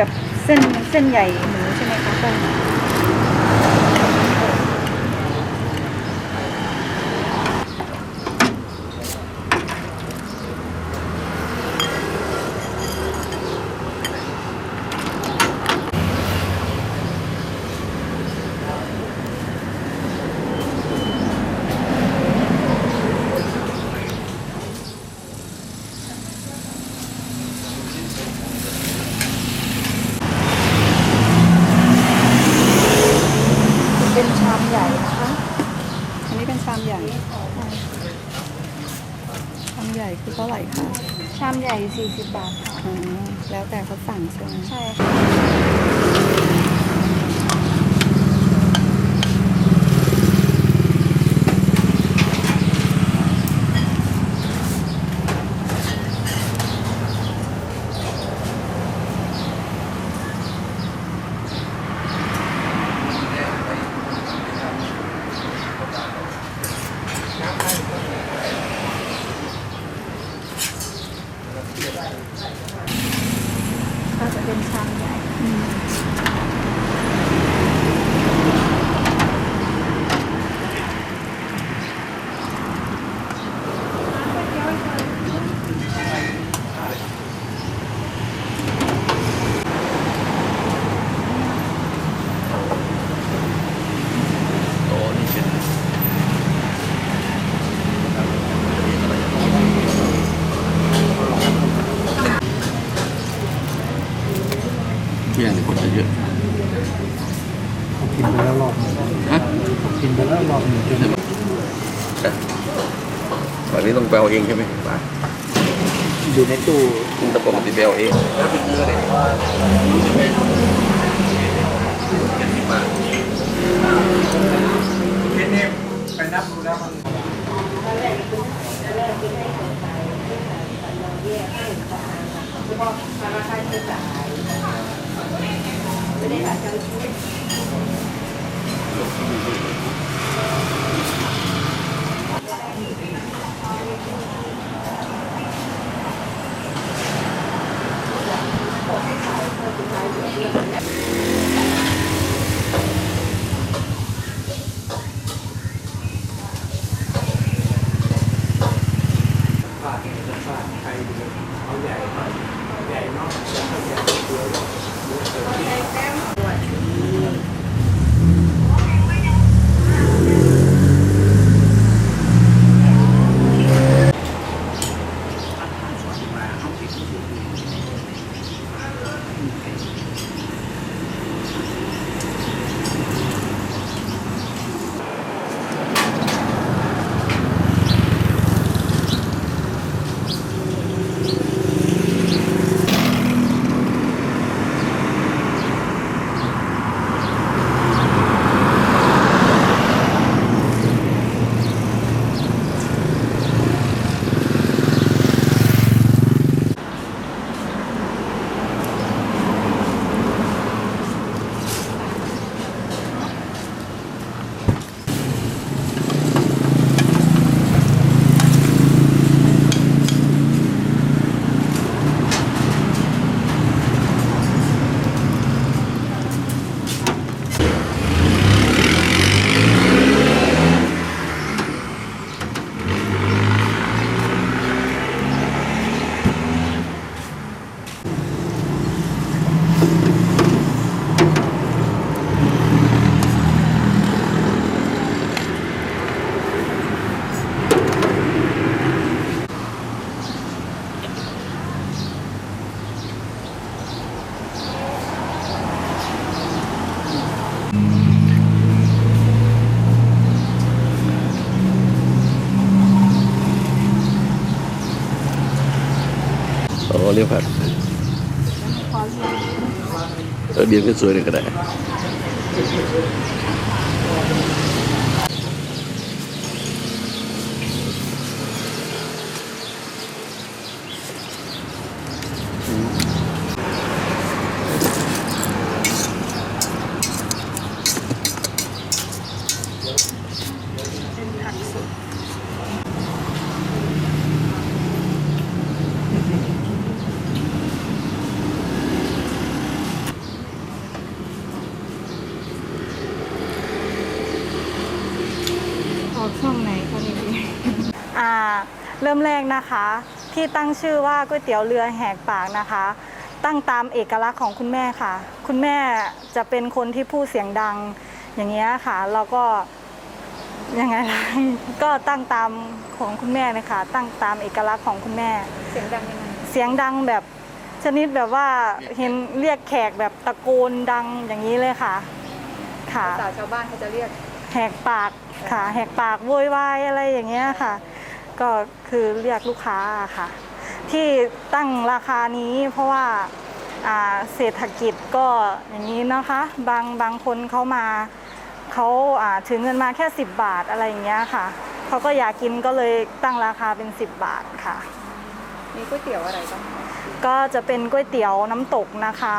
กับเส้นเส้นใหญ่หมูใช่ไหมคะเส้น ท่าไหร่คะชามใหญ่ 40 บาทค่ะอ๋อแล้วแต่เขาสั่งใช่ไหม ใช่ค่ะ ถ้าจะเป็นชามใหญ่ เที่ยงนี่ คนจะเยอะกินไปแล้วรอบหนึ่งฮะกินไปแล้วรอบหนึ่งจนวันนี้ต้องไปเอาเองใช่ไหมไปอยู่ในตู้แต่ปกติไปเอาเองแล้วไปซื้อเลย โอ้ เรียกผัดเออเบียนก็สวยเลยก็ได้ ริ่มแรกนะคะ ที่ตั้งชื่อว่าก๋วยเตี๋ยวเรือแหกปากนะคะ ตั้งตามเอกลักษณ์ของคุณแม่ค่ะ คุณแม่จะเป็นคนที่พูดเสียงดังอย่างเงี้ยค่ะแล้วก็ยังไงล่ะก็ตั้งตามของคุณแม่เลยค่ะตั้งตามเอกลักษณ์ของคุณแม่ เสียงดังยังไงเสียงดังแบบชนิดแบบว่าเห็นเรียกแขกแบบตะโกนดังอย่างนี้เลยค่ะ ค่ะภาษาชาวบ้านเขาจะเรียกแหกปากค่ะ แหกปากโวยวายอะไรอย่างเงี้ยค่ะ ก็คือเรียกลูกค้าอะค่ะ ที่ตั้งราคานี้เพราะว่าอ่าเศรษฐกิจก็อย่างนี้นะคะ บางบางคนเขามาเขาอ่าถือเงินมาแค่ 10 บาทอะไรอย่างเงี้ยค่ะเขาก็อยากกินก็เลยตั้งราคาเป็น 10 บาทค่ะ มีก๋วยเตี๋ยวอะไรบ้างก็จะเป็นก๋วยเตี๋ยวน้ำตกนะคะ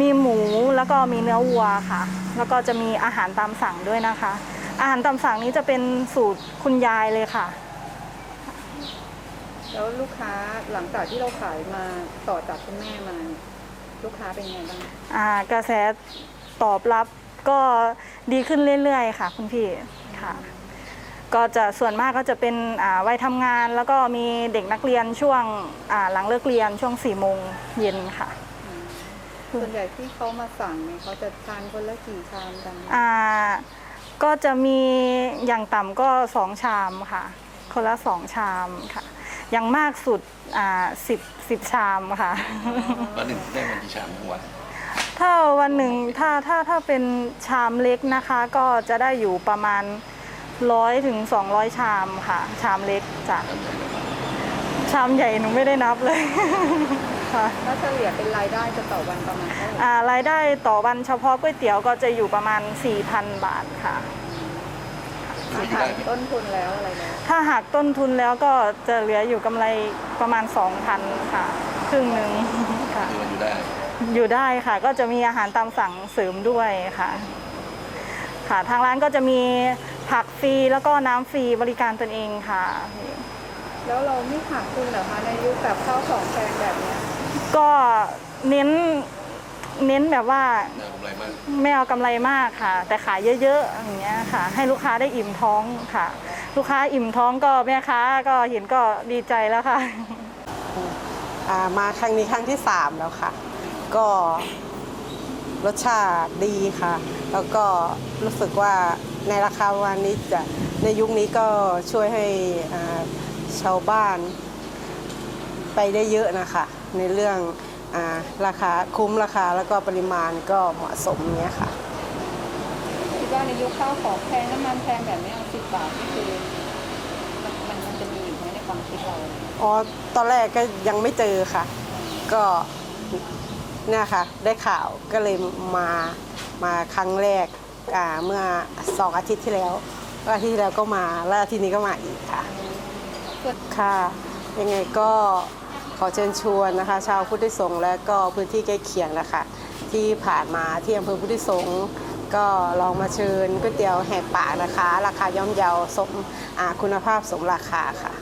มีหมูแล้วก็มีเนื้อวัวค่ะ แล้วก็จะมีอาหารตามสั่งด้วยนะคะ อาหารตามสั่งนี้จะเป็นสูตรคุณยายเลยค่ะ แล้วลูกค้าหลังจากที่เราขายมาต่อจากคุณแม่มาเนี่ยลูกค้าเป็นไงบ้างอ่ากระแสตอบรับก็ดีขึ้นเรื่อยๆ ค่ะ คุณพี่ค่ะ ก็จะส่วนมากก็จะเป็นอ่าวัยทำงาน แล้วก็มีเด็กนักเรียนช่วงอ่าหลังเลิกเรียนช่วง4ี่โมงเย็นค่ะส่วนใหญ่ที่เขามาสั่งเนี่ยเขาจะทานคนละกี่ชามกันอ่าก็จะมีอย่างต่ำก็สองชามค่ะ คนละสองชามค่ะ อย่างมากสุดอ่าสิบสิบชามค่ะ วันหนึ่งได้มันกี่ชามทั้งวันถ้าวันหนึ่งถ้าถ้าถ้าเป็นชามเล็กนะคะ ก็จะได้อยู่ประมาณร้อยถึงสองร้อยชามค่ะ ชามเล็กจ้ะชามใหญ่หนูไม่ได้นับเลย ค่ะถ้าเฉลี่ยเป็นรายได้จะต่อวันประมาณเท่าไหร่อ่ารายได้ต่อวันเฉพาะก๋วยเตี๋ยวก็จะอยู่ประมาณ 4,000 บาทค่ะ ช่วยหัได้กไหมต้นทุนแล้วอะไรแล้วถ้าหักต้นทุนแล้วก็จะเหลืออยู่กำไรประมาณ 2,000 ค่ะ ครึ่งหนึ่งค่ะ คือมันอยู่ได้ อยู่ได้ค่ะ ก็จะมีอาหารตามสั่งเสริมด้วยค่ะ ค่ะ ทางร้านก็จะมีผักฟรีแล้วก็น้ำฟรีบริการตนเองค่ะ แล้วเราไม่ขาดทุนเหรอคะในยุคแบบข้าวของแพงแบบเนี้ยก็เน้น เน้นแบบว่าไม่เอากำไรมากค่ะ แต่ขายเยอะๆอย่างเงี้ยค่ะ ให้ลูกค้าได้อิ่มท้องค่ะ ลูกค้าอิ่มท้องก็แม่ค้าก็เห็นก็ดีใจแล้วค่ะามาครั้งนี้ครั้งที่ 3 แล้วค่ะ ก็รสชาติดีค่ะ แล้วก็รู้สึกว่าในราคาวันนี้จะในยุคนี้ก็ช่วยให้ชาวบ้านไปได้เยอะนะคะ ในเรื่อง ราคาคุ้มราคาแล้วก็ปริมาณก็เหมาะสมเนี้ยค่ะ คิดว่าในยุคข้าวของแพงน้ำมันแพงแบบนี้เอาสิบบาทนี่คือมันมันมันจะมีอีกไหมในความคิดเราอ๋อ ตอนแรกก็ยังไม่เจอค่ะ ก็เนี่ยค่ะ ได้ข่าวก็เลยมามาครั้งแรกอ่าเมื่อสองอาทิตย์ที่แล้วแล้วอาทิตย์ที่แล้วก็มาแล้วอาทิตย์นี้ก็มาอีกค่ะค่ะ ยังไงก็ ขอเชิญชวนนะคะ ชาวพุทธสงฆ์และก็พื้นที่ใกล้เคียงนะคะที่ผ่านมาที่อำเภอพุทธสงฆ์ก็ลองมาเชิญก๋วยเตี๋ยวแหกปากนะคะ ราคาย่อมเยาสมคุณภาพสมราคาค่ะ